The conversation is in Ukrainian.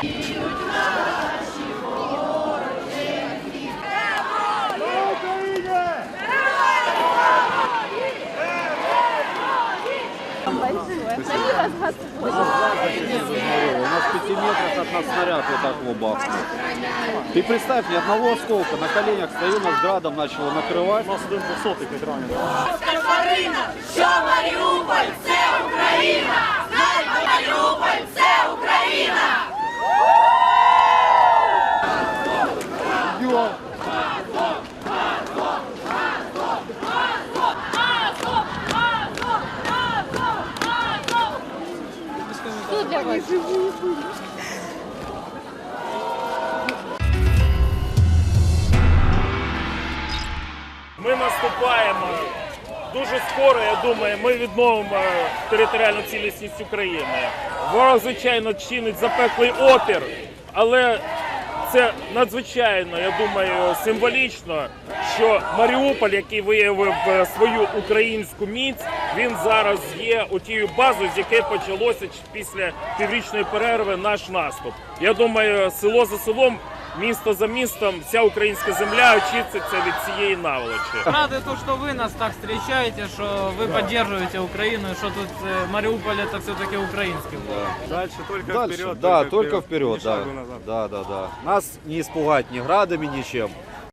У нас 5 метров от нас снаряд вот так лобахнул. Ты представь, ни одного осколка. На коленях стою, нас градом начало накрывать. У нас один 200 ранен. Марина, Ми наступаємо. Дуже скоро, я думаю, ми відновимо територіальну цілісність України. Ворог, звичайно, чинить запеклий опір, але це надзвичайно, я думаю, символічно, що Маріуполь, який виявив е, свою українську міць, він зараз є тією базою, з якої почалося після піврічної перерви наш наступ. Я думаю, село за селом. Місто за містом, вся українська земля очиститься від цієї наволочі. Рады то, что вы нас так встречаете, что вы поддерживаете Украину, и что тут э, Мариуполь это все-таки украинский город. Дальше только Дальше, да, только вперед, да. Да, да, да. Нас не испугать ни градами, ничем.